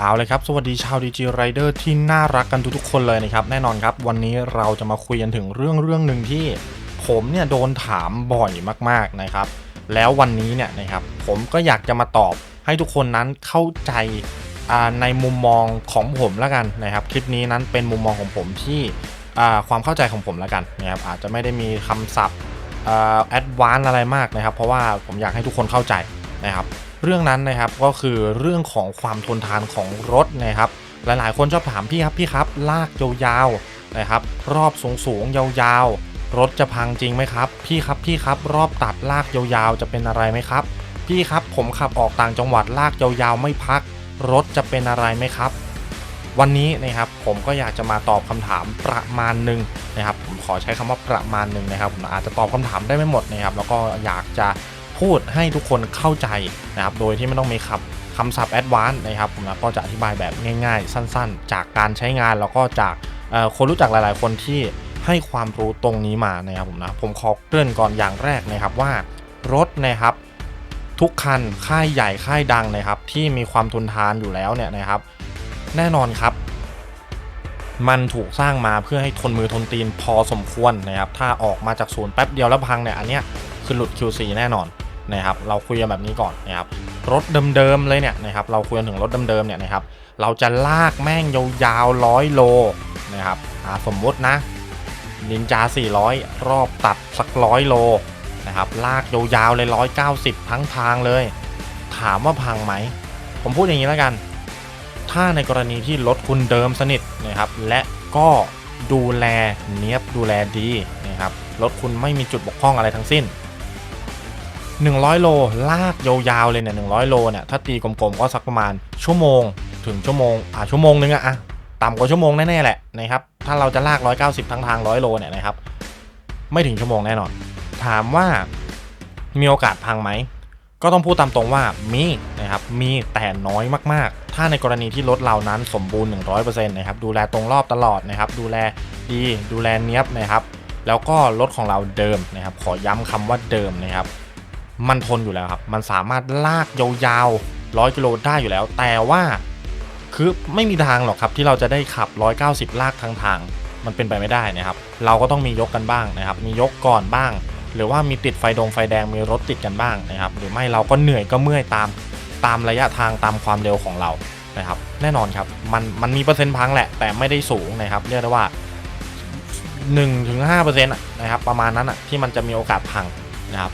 เอาเลยครับ สวัสดีชาวดีจีไรเดอร์ที่น่ารักกันทุกๆคนเลยนะครับ แน่นอนครับ วันนี้เราจะมาคุยกันถึงเรื่องเรื่องหนึ่งที่ผมเนี่ยโดนถามบ่อยมากๆนะครับ แล้ววันนี้เนี่ยนะครับผมก็อยากจะมาตอบให้ทุกคนนั้นเข้าใจในมุมมองของผมแล้วกันนะครับ คลิปนี้นั้นเป็นมุมมองของผมที่ความเข้าใจของผมแล้วกันนะครับอาจจะไม่ได้มีคำศัพท์แอดวานอะไรมากนะครับ เพราะว่าผมอยากให้ทุกคนเข้าใจ นะครับเรื่องนั้นนะครับก็คือเรื่องของความทนทานของรถนะครับหลายๆ คนชอบถามพี่ครับพี่ครับ ลากยาวๆนะครับรอบสูงๆยาวๆ รถจะพังจริงไหมครับพี่ครับพี่ครับรอบตัดลากยาวๆจะเป็นอะไรไหมครับ พี่ครับผมขับออกต่างจังหวัดลากยาวๆไม่พัก รถจะเป็นอะไรไหมครับ วันนี้นะครับผมก็อยากจะมาตอบคำถามประมาณหนึ่งนะครับผมขอใช้คำว่าประมาณหนึ่งนะครับผมอาจจะตอบคำถามได้ไม่หมดนะครับแล้วก็อยากจะ พูดให้ทุกคนเข้าใจนะครับโดยที่ไม่ต้องมีคำคำศัพท์แอดวานซ์นะครับผมก็จะอธิบายแบบง่ายๆ สั้นๆ จากการใช้งานแล้วก็จากคนรู้จักหลายๆ คนที่ให้ความรู้ตรงนี้มานะครับผมนะผมขอเกริ่นก่อนอย่างแรกนะครับว่ารถนะครับทุกคันค่ายใหญ่ค่ายดังนะครับที่มีความทนทานอยู่แล้วเนี่ยนะครับ แน่นอนครับ มันถูกสร้างมาเพื่อให้ทนมือทนตีนพอสมควรนะครับ ถ้าออกมาจากศูนย์แป๊บเดียวแล้วพังเนี่ยอันเนี้ยคือหลุด QC แน่นอน นะครับเราคุยกันแบบนี้ก่อนนะครับรถเดิมๆเลยเนี่ยนะครับเราคุยกันถึงรถเดิมๆเนี่ยนะครับเราจะลากแม่งยาวๆร้อยโลนะครับสมมตินะนินจา 400 รอบตัดสักร้อยโลนะครับลากยาวๆเลย 190 ทั้งทางเลย ถามว่าพังไหม ผมพูดอย่างนี้แล้วกัน ถ้าในกรณีที่รถคุณเดิมสนิทนะครับ และก็ดูแลเนียบดูแลดีนะครับรถคุณไม่มีจุดบกพร่องอะไรทั้งสิ้น 100 โลลากยาวๆเลยเนี่ย100โลเนี่ยถ้าตีกลมๆก็สักประมาณชั่วโมง ถึงชั่วโมงอะชั่วโมงนึงอะอะต่ำกว่าชั่วโมงแน่ๆแหละนะครับถ้าเราจะลาก 190 ทั้งทาง100โลเนี่ยนะครับไม่ถึงชั่วโมงแน่นอน ถามว่ามีโอกาสพังไหมก็ต้องพูดตามตรงว่ามีนะครับมีแต่น้อยมากๆ ถ้าในกรณีที่รถเรานั้นสมบูรณ์ 100%นะครับดูแลตรงรอบตลอดนะครับดูแลดีดูแลเนี้ยบนะครับแล้วก็รถของเราเดิมนะครับขอย้ำคำว่าเดิมนะครับ มันทนอยู่แล้วครับ มันสามารถลากยาวๆร้อยกิโลได้อยู่แล้ว แต่ว่าคือไม่มีทางหรอกครับที่เราจะได้ขับ 190 ลากทางทาง มันเป็นไปไม่ได้นะครับ เราก็ต้องมียกกันบ้างนะครับ มียกก่อนบ้าง หรือว่ามีติดไฟดงไฟแดงมีรถติดกันบ้างนะครับ หรือไม่เราก็เหนื่อยก็เมื่อยตามตามระยะทางตามความเร็วของเรานะครับ แน่นอนครับมันมันมีเปอร์เซ็นต์พังแหละ แต่ไม่ได้สูงนะครับ เรียกได้ว่า 1-5%ถึง5%นะครับประมาณนั้นอะที่มันจะมีโอกาสพังนะครับ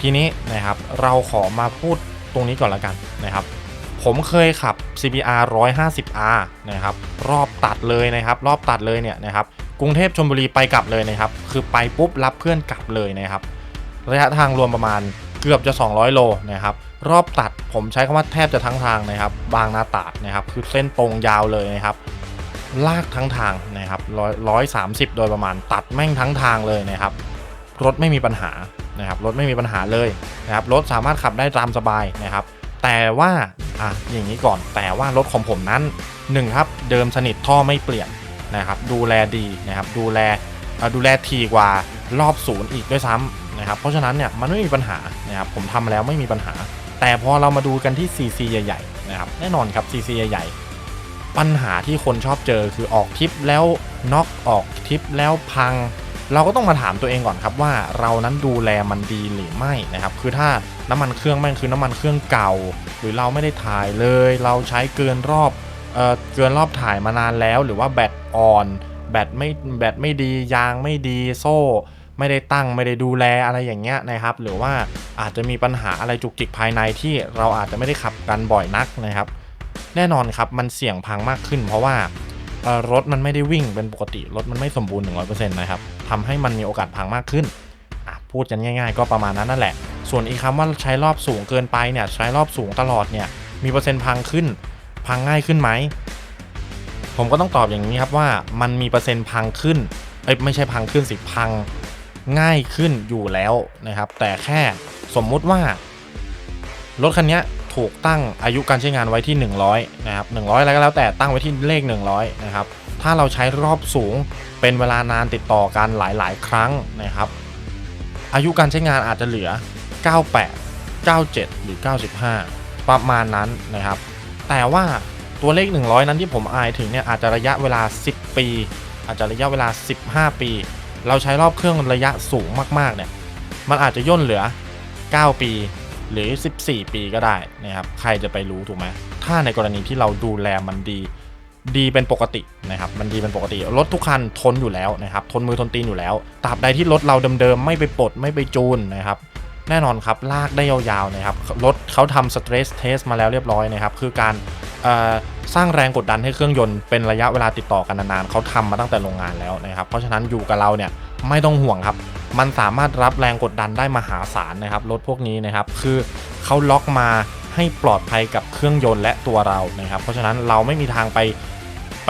ทีนี้นะครับเราขอมาพูดตรงนี้ก่อนละกันนะครับ ผมเคยขับ CBR 150R นะครับรอบตัดเลยนะครับ รอบตัดเลยเนี่ยนะครับกรุงเทพชลบุรีไปกลับเลยนะครับ คือไปปุ๊บรับเพื่อนกลับเลยนะครับ ระยะทางรวมประมาณเกือบจะ 200 โลนะครับ รอบตัดผมใช้คำว่าแทบจะทั้งทางนะครับ บางนาตาดนะครับ คือเส้นตรงยาวเลยนะครับ ลากทั้งทางนะครับร้อยร้อยสามสิบโดยประมาณตัดแม่งทั้งทางเลยนะครับ รถไม่มีปัญหา นะครับรถไม่มีปัญหาเลยนะครับรถสามารถขับได้ตามสบายนะครับ แต่ว่าอะอย่างนี้ก่อนแต่ว่ารถของผมนั้น1ครับเดิมสนิทท่อไม่เปลี่ยนนะครับดูแลดีนะครับดูแลดูแลทีกว่ารอบศูนย์อีกด้วยซ้ำนะครับเพราะฉะนั้นเนี่ยมันไม่มีปัญหานะครับผมทำแล้วไม่มีปัญหา แต่พอเรามาดูกันที่ CC ใหญ่ๆนะครับแน่นอนครับ CC ใหญ่ๆปัญหาที่คนชอบเจอคือออกทิปแล้วน็อกออกทิปแล้วพัง เราก็ต้องมาถามตัวเองก่อนครับว่าเรานั้นดูแลมันดีหรือไม่นะครับ คือถ้าน้ำมันเครื่องแม่งคือน้ำมันเครื่องเก่า หรือเราไม่ได้ถ่ายเลย เราใช้เกินรอบเออเกินรอบถ่ายมานานแล้ว หรือว่าแบตอ่อนแบตไม่แบตไม่ดียางไม่ดีโซ่ ไม่ได้ตั้งไม่ได้ดูแลอะไรอย่างเงี้ยนะครับ หรือว่าอาจจะมีปัญหาอะไรจุกจิกภายในที่เราอาจจะไม่ได้ขับกันบ่อยนักนะครับ แน่นอนครับมันเสี่ยงพังมากขึ้น เพราะว่ารถมันไม่ได้วิ่งเป็นปกติรถมันไม่สมบูรณ์100%นะครับ ทำให้มันมีโอกาสพังมากขึ้นพูดกันง่าย ๆ ก็ประมาณนั้นนั่นแหละ ส่วนอีกคำว่าใช้รอบสูงเกินไปเนี่ยใช้รอบสูงตลอดเนี่ยมีเปอร์เซ็นต์พังขึ้น พังง่ายขึ้นไหมผมก็ต้องตอบอย่างนี้ครับว่ามันมีเปอร์เซ็นต์พังขึ้นเอ้ยไม่ใช่พังขึ้นสิพังง่ายขึ้นอยู่แล้วนะครับ แต่แค่สมมุติว่ารถคันนี้ถูกตั้งอายุการใช้งานไว้ที่ 100 นะครับ 100 อะไรก็แล้วแต่ตั้งไว้ที่เลข 100 นะครับ ถ้าเราใช้รอบสูงเป็นเวลานานติดต่อกันหลาย ๆ ครั้งนะครับ อายุการใช้งานอาจจะเหลือ 98 97 หรือ 95 ประมาณนั้นนะครับ แต่ว่าตัวเลข 100 นั้นที่ผมอายถึงเนี่ยอาจจะระยะเวลา 10 ปี อาจจะระยะเวลา 15 ปี เราใช้รอบเครื่องระยะสูงมาก ๆ เนี่ย มันอาจจะย่นเหลือ 9 ปีหรือ 14 ปีก็ได้นะครับ ใครจะไปรู้ถูกไหม ถ้าในกรณีที่เราดูแลมันดี ดีเป็นปกตินะครับมันดีเป็นปกติ รถทุกคันทนอยู่แล้วนะครับทนมือทนตีนอยู่แล้วตราบใดที่รถเราเดิมๆไม่ไปปลดไม่ไปจูนนะครับแน่นอนครับลากได้ยาวๆนะครับรถเขาทำสเตรสเทสมาแล้วเรียบร้อยนะครับคือการสร้างแรงกดดันให้เครื่องยนต์เป็นระยะเวลาติดต่อกันนานๆเขาทำมาตั้งแต่โรงงานแล้วนะครับ เพราะฉะนั้นอยู่กับเราเนี่ยไม่ต้องห่วงครับ มันสามารถรับแรงกดดันได้มหาศาลนะครับรถพวกนี้นะครับคือเขาล็อกมาให้ปลอดภัยกับเครื่องยนต์และตัวเรานะครับ เพราะฉะนั้นเราไม่มีทางไป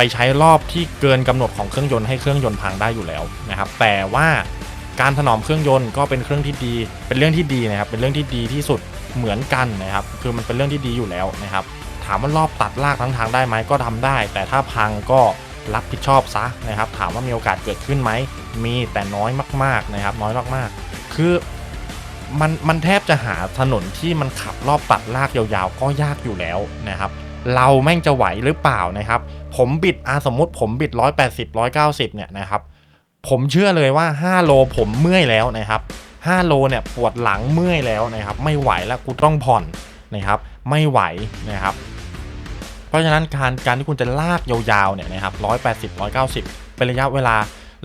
ไปใช้รอบที่เกินกำหนดของเครื่องยนต์ให้เครื่องยนต์พังได้อยู่แล้วนะครับ แต่ว่าการถนอมเครื่องยนต์ก็เป็นเครื่องที่ดี เป็นเรื่องที่ดีนะครับ เป็นเรื่องที่ดีที่สุดเหมือนกันนะครับ คือมันเป็นเรื่องที่ดีอยู่แล้วนะครับ ถามว่ารอบตัดลากทั้งทางได้ไหมก็ทำได้ แต่ถ้าพังก็รับผิดชอบซะนะครับ ถามว่ามีโอกาสเกิดขึ้นไหม มีแต่น้อยมากๆนะครับ น้อยมากๆ คือมันมันแทบจะหาถนนที่มันขับรอบตัดลากยาวๆ ก็ยากอยู่แล้วนะครับ เราแม่งจะไหวหรือเปล่านะครับ ผมบิดอาสมมติผมบิด 180 190 เนี่ยนะครับ ผมเชื่อเลยว่า 5 โลผมเมื่อยแล้วนะครับ 5 โลเนี่ยปวดหลังเมื่อยแล้วนะครับ ไม่ไหวแล้วกูต้องผ่อนนะครับ ไม่ไหวนะครับ เพราะฉะนั้นการการที่คุณจะลากยาวๆเนี่ยนะครับ 180 190 เป็นระยะเวลา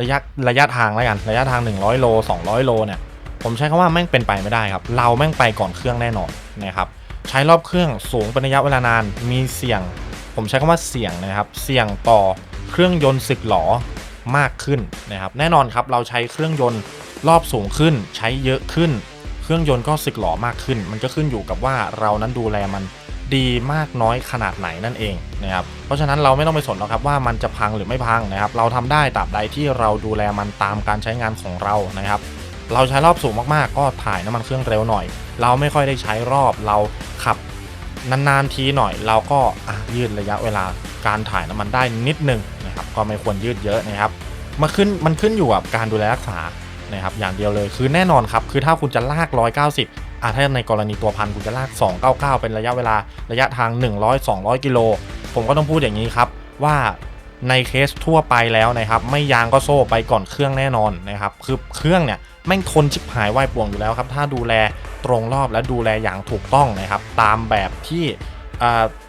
ระยะระยะทางแล้วกัน ระยะทาง 100 โล 200 โลเนี่ย ผมใช้คำว่าแม่งเป็นไปไม่ได้ครับ เราแม่งไปก่อนเครื่องแน่นอนนะครับ ใช้รอบเครื่องสูงเป็นระยะเวลานาน มีเสี่ยง ผมใช้คำว่าเสี่ยงนะครับ เสี่ยงต่อเครื่องยนต์สึกหรอมากขึ้นนะครับ แน่นอนครับเราใช้เครื่องยนต์รอบสูงขึ้น ใช้เยอะขึ้น เครื่องยนต์ก็สึกหรอมากขึ้น มันก็ขึ้นอยู่กับว่าเรานั้นดูแลมันดีมากน้อยขนาดไหนนั่นเองนะครับ เพราะฉะนั้นเราไม่ต้องไปสนหรอกครับว่ามันจะพังหรือไม่พังนะครับ เราทำได้ตราบใดที่เราดูแลมันตามการใช้งานของเรานะครับ เราใช้รอบสูงมากๆ ก็ถ่ายน้ำมันเครื่องเร็วหน่อย เราไม่ค่อยได้ใช้รอบเราขับนานๆทีหน่อย เราก็ยืดระยะเวลาการถ่ายน้ำมันได้นิดนึงนะครับก็ไม่ควรยืดเยอะนะครับมาขึ้นมันขึ้นอยู่กับการดูแลรักษานะครับอย่างเดียวเลยคือแน่นอนครับคือถ้าคุณจะลาก 190อะถ้าในกรณีตัวพันคุณจะลาก 299 เป็นระยะเวลาระยะทาง 100-200 กิโลผมก็ต้องพูดอย่างนี้ครับว่าในเคสทั่วไปแล้วนะครับ ไม่ยางก็โซ่ไปก่อนเครื่องแน่นอนนะครับ คือเครื่องเนี่ย แม่งทนชิบหายวายป่วงอยู่แล้วครับ ถ้าดูแลตรงรอบและดูแลอย่างถูกต้องนะครับ ตามแบบที่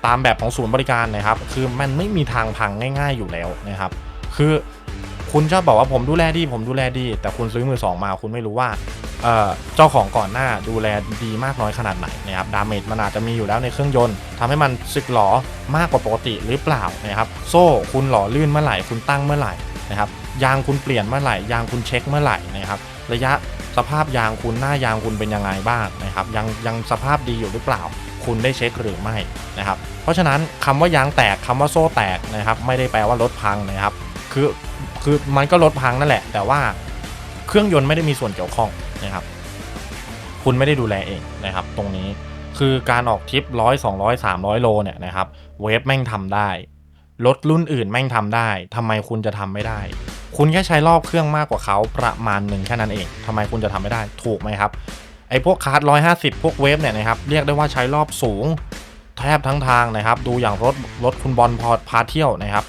ตามแบบของศูนย์บริการนะครับ คือมันไม่มีทางพังง่าย ๆอยู่แล้วนะครับ คือคุณชอบบอกว่าผมดูแลดี ผมดูแลดี แต่คุณซื้อมือสองมาคุณไม่รู้ว่าเจ้าของก่อนหน้าดูแลดีมากน้อยขนาดไหนนะครับดาเมจมันอาจจะมีอยู่แล้วในเครื่องยนต์ทำให้มันสึกหลอมากกว่าปกติหรือเปล่านะครับ โซ่คุณหล่อลื่นเมื่อไหร่คุณตั้งเมื่อไหร่นะครับยางคุณเปลี่ยนเมื่อไหร่ยางคุณเช็คเมื่อไหร่นะครับ ระยะสภาพยางคุณหน้ายางคุณเป็นยังไงบ้างนะครับยังยังสภาพดีอยู่หรือเปล่า คุณได้เช็คหรือไม่นะครับเพราะฉะนั้นคำว่ายางแตกคำว่าโซ่แตกนะครับไม่ได้แปลว่ารถพังนะครับคือคือมันก็รถพังนั่นแหละ แต่ว่าเครื่องยนต์ไม่ได้มีส่วนเกี่ยวข้องนะครับ คุณไม่ได้ดูแลเองนะครับ ตรงนี้คือการออกทริปร้อยสองร้อยสามร้อยโลเนี่ยนะครับเวฟแม่งทำได้รถรุ่นอื่นแม่งทำได้ทำไมคุณจะทำไม่ได้ คุณแค่ใช้รอบเครื่องมากกว่าเขาประมาณหนึ่งแค่นั้นเองทำไมคุณจะทำไม่ได้ถูกไหมครับไอ้พวกคาร์ดร้อยห้าสิบพวกเวฟเนี่ยนะครับเรียกได้ว่าใช้รอบสูงแทบทั้งทางนะครับ ดูอย่างรถรถคุณบอลพอพาเที่ยวนะครับ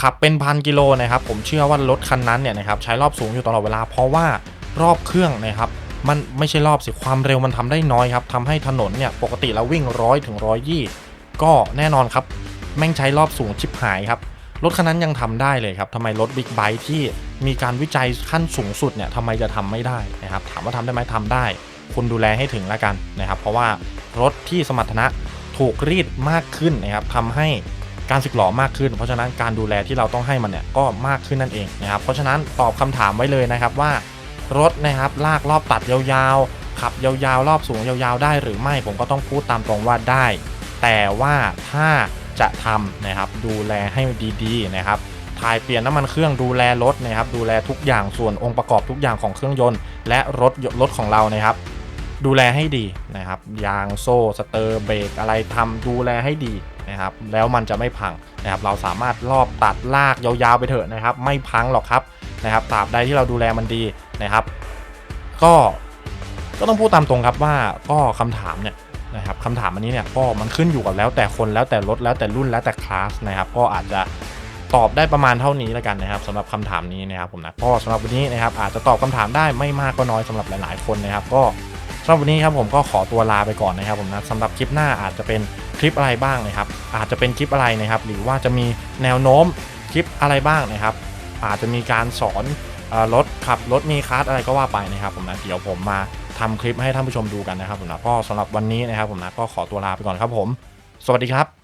ขับเป็นพันกิโลนะครับผมเชื่อว่ารถคันนั้นเนี่ยนะครับใช้รอบสูงอยู่ตลอดเวลา เพราะว่ารอบเครื่องนะครับมันไม่ใช่รอบสิความเร็วมันทำได้น้อยครับทำให้ถนนเนี่ยปกติเราวิ่งร้อยถึงร้อยยี่ก็แน่นอนครับแม่งใช้รอบสูงชิบหายครับ รถคันนั้นยังทำได้เลยครับทำไมรถบิ๊กไบค์ที่มีการวิจัยขั้นสูงสุดเนี่ยทำไมจะทำไม่ได้นะครับถามว่าทำได้ไหมทำได้ คุณดูแลให้ถึงแล้วกันนะครับ เพราะว่ารถที่สมรรถนะถูกรีดมากขึ้นนะครับทำให้การสึกหลอมากขึ้น เพราะฉะนั้นการดูแลที่เราต้องให้มันเนี่ยก็มากขึ้นนั่นเองนะครับเพราะฉะนั้นตอบคำถามไว้เลยนะครับว่ารถนะครับลากรอบตัดยาวๆ ขับยาวๆ รอบสูงยาวๆ ได้หรือไม่ผมก็ต้องพูดตามตรงว่าได้ แต่ว่าถ้า จะทำนะครับ ดูแลให้ดีๆนะครับถ่ายเปลี่ยนน้ำมันเครื่องดูแลรถนะครับ ดูแลทุกอย่างส่วนองค์ประกอบทุกอย่างของเครื่องยนต์ และรถรถของเรานะครับ ดูแลให้ดีนะครับ ยางโซ่สเตอร์เบรกอะไรทำดูแลให้ดีนะครับ แล้วมันจะไม่พังนะครับ เราสามารถรอบตัดลากยาวๆไปเถอะนะครับ ไม่พังหรอกครับนะครับตราบใดที่เราดูแลมันดีนะครับ ก็ก็ต้องพูดตามตรงครับว่าก็คำถามเนี่ย นะครับคำถามอันนี้เนี่ยก็มันขึ้นอยู่กับแล้วแต่คนแล้วแต่รถแล้วแต่รุ่นแล้วแต่คลาสนะครับก็อาจจะตอบได้ประมาณเท่านี้แล้วกันนะครับสำหรับคำถามนี้นะครับผมนะก็สำหรับวันนี้นะครับอาจจะตอบคำถามได้ไม่มากก็น้อยสำหรับหลาย ๆ คนนะครับ ก็สำหรับวันนี้ครับผมก็ขอตัวลาไปก่อนนะครับผมนะสำหรับคลิปหน้าอาจจะเป็นคลิปอะไรบ้างนะครับ อาจจะเป็นคลิปอะไรนะครับ หรือว่าจะมีแนวโน้มคลิปอะไรบ้างนะครับ อาจจะมีการสอน รถขับรถมีคัสอะไรก็ว่าไปนะครับผมนะเดี๋ยวผมมาทำคลิปให้ท่านผู้ชมดูกันนะครับผมนะก็สำหรับวันนี้นะครับผมนะก็ขอตัวลาไปก่อนครับผม สวัสดีครับ